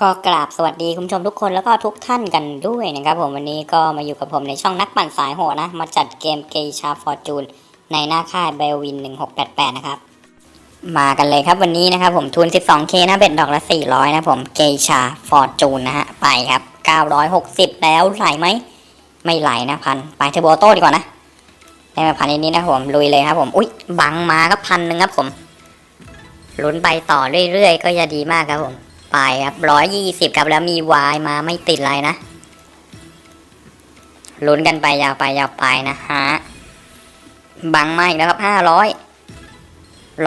ก็กราบสวัสดีคุณผู้ชมทุกคนแล้วก็ทุกท่านกันด้วยนะครับผมวันนี้ก็มาอยู่กับผมในช่องนักปั่นสายโหดนะ มาจัดเกมเกชาฟอร์จูนในหน้าค่ายเบลวิน 1688 นะครับ มากันเลยครับวันนี้นะครับผมทุน 12k นะเบ็ดดอกละ 400 นะผมเกชาฟอร์จูนนะฮะไปครับ 960 แล้วไหลไหม ไม่ไหลนะพัน ไปเทอร์โบโต้ดีกว่านะ ได้มาพันนี้นะครับผมลุยเลยครับผมอุ๊ยบังมาก็พันหนึ่งครับผมลุ้นไปต่อเรื่อยๆ ก็จะดีมากครับผม ไปครับร้อยยี่สิบครับแล้วมีวายมาไม่ติดอะไรนะลุ้นกันไปยาวไปยาวไปนะฮะบังมาอีกแล้วครับห้าร้อย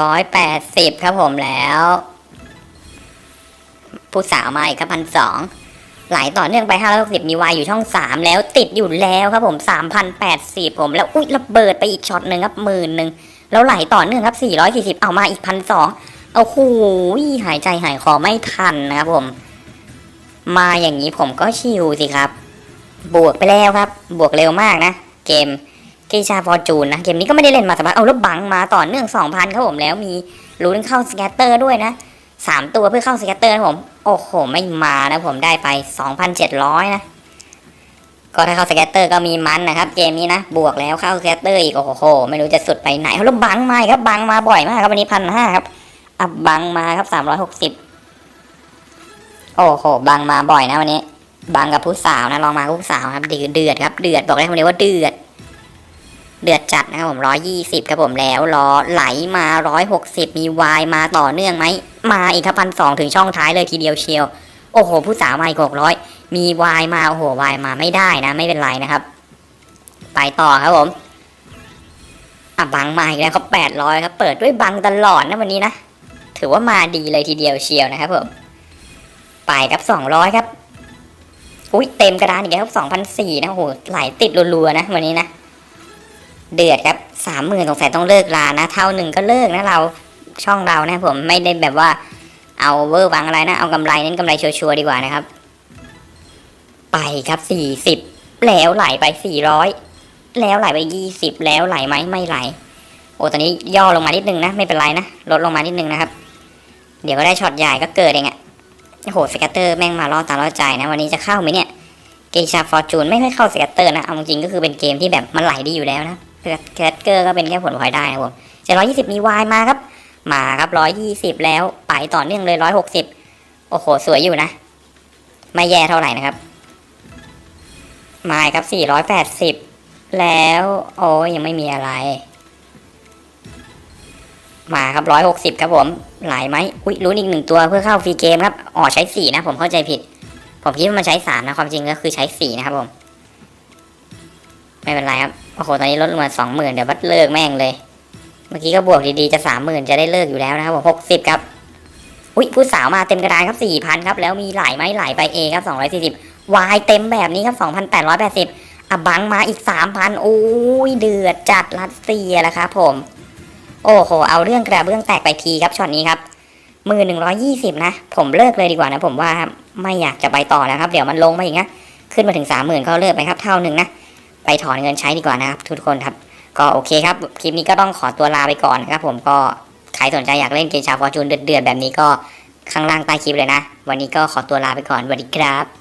ร้อยแปดสิบครับผมแล้ว ผู้สาวมาอีกครับพันสองไหลต่อเนื่องไปห้าร้อยหกสิบมีวายอยู่ช่องสามแล้วติดอยู่แล้วครับผมสามพันแปดสิบผมแล้วอุ้ยระเบิดไปอีกช็อตหนึ่งครับหมื่นหนึ่งแล้วไหลต่อเนื่องครับสี่ร้อยสี่สิบเอามาอีกพันสอง โอ้โหหายใจหายคอไม่ทันนะครับผม มาอย่างนี้ผมก็ชิวสิครับ บวกไปแล้วครับ บวกเร็วมากนะ เกมเกชาฟอร์จูนนะ เกมนี้ก็ไม่ได้เล่นมาสักพักเอาแล้วบังมาต่อเนื่อง2,000ครับผมแล้วมีลุ้นเข้าสแกตเตอร์ด้วยนะสามตัวเพื่อเข้าสแกตเตอร์นะผม โอ้โห ไม่มานะผมได้ไป2,700นะก็ถ้าเข้าสแกตเตอร์ก็มีมันนะครับ เกมนี้นะ บวกแล้วเข้าสแกตเตอร์อีกโอ้โห ไม่รู้จะสุดไปไหนเอาล้วบังมาครับบังมาบ่อยมากครับวันนี้พันห้าครับ อับบังมาครับสามร้อยหกสิบโอ้โหบังมาบ่อยนะวันนี้บังกับผู้สาวนะลองมาผู้สาวครับเดือดเดือดครับเดือดบอกได้คำเดียวว่าเดือด เดือดจัดนะครับผมร้อยยี่สิบครับผมแล้วรอไหลมาร้อยหกสิบมีวายมาต่อเนื่องไหมมาอีกครับพันสองถึงช่องท้ายเลยทีเดียวเชียว โอ้โห ผู้สาวมาอีกหกร้อยมีวายมาโอ้โหวายมาไม่ได้นะ ไม่เป็นไรนะครับ ไปต่อครับผมอะบังมาอีกแล้วครับแปดร้อยครับ เปิดด้วยบังตลอดนะวันนี้นะ ถือว่ามาดีเลยทีเดียวเชียวนะครับผมไปครับสองร้อยครับอุ้ยเต็มกระดานอีกแล้วครับสองพันสี่นะโอ้โหไหลติดรัวๆนะวันนี้นะเดือดครับสามหมื่นสงสัยต้องเลิกลานะ เท่าหนึ่งก็เลิกนะเราช่องเรานะผมไม่ได้แบบว่าเอาเวอร์วังอะไรนะ เอากำไรเน้นกำไรชัวร์ๆดีกว่านะครับ ไปครับสี่สิบแล้วไหลไปสี่ร้อยแล้วไหลไปยี่สิบแล้วไหลไหมไม่ไหล โอ้ตอนนี้ย่อลงมานิดนึงนะ ไม่เป็นไรนะ ลดลงมานิดนึงนะครับ เดี๋ยวก็ได้ช็อตใหญ่ก็เกิดเองอะโอ้โหสแกตเตอร์แม่งมาล่อตาล่อใจนะ วันนี้จะเข้าไหมเนี่ย เกชาฟอร์จูนไม่ค่อยเข้าสแกตเตอร์นะ เอาจริงก็คือเป็นเกมที่แบบมันไหลดีอยู่แล้วนะสแกตเตอร์ก็เป็นแค่ผลพลอยได้นะผมเจ็ดร้อยยี่สิบมีวายมาครับ มาครับร้อยยี่สิบแล้วไปต่อเนื่องเลยร้อยหกสิบโอ้โห สวยอยู่นะ ไม่แย่เท่าไหร่นะครับ มาครับสี่ร้อยแปดสิบแล้ว โอ้ยังไม่มีอะไร มาครับร้อยหกสิบครับผมไหลไหมอุ้ยลุ้นอีกหนึ่งตัวเพื่อเข้าฟรีเกมครับอ๋อใช้สี่นะ ผมเข้าใจผิด ผมคิดว่ามันใช้สามนะความจริงก็คือใช้สี่นะครับผม ไม่เป็นไรครับโอ้โหตอนนี้ลดลงมาสองหมื่นเดี๋ยวบัดเลิกแม่งเลย เมื่อกี้ก็บวกดีๆจะสามหมื่นจะได้เลิกอยู่แล้วนะครับผมหกสิบครับอุ้ยผู้สาวมาเต็มกระดานครับสี่พันครับแล้วมีไหลไหมไหลไปเอครับสองร้อยสี่สิบวายเต็มแบบนี้ครับสองพันแปดร้อยแปดสิบอะบังมาอีกสามพันโอ้ยเดือดจัดรัสเซียแล้วครับผม โอ้โห เอาเรื่องกระเบื้องแตกไปทีครับช็อตนี้ครับมือหนึ่งร้อยี่สิบนะ ผมเลิกเลยดีกว่านะ ผมว่าไม่อยากจะไปต่อแล้วครับ เดี๋ยวมันลงมาอีกนะ ขึ้นมาถึงสามหมื่นก็เลิกไปครับเท่าหนึ่งนะ ไปถอนเงินใช้ดีกว่านะครับทุกคนครับ ก็โอเคครับ คลิปนี้ก็ต้องขอตัวลาไปก่อนนะครับผมก็ใครสนใจอยากเล่นเกมชาฟอร์จูนเดือดๆแบบนี้ก็ข้างล่างใต้คลิปเลยนะ วันนี้ก็ขอตัวลาไปก่อนสวัสดีครับ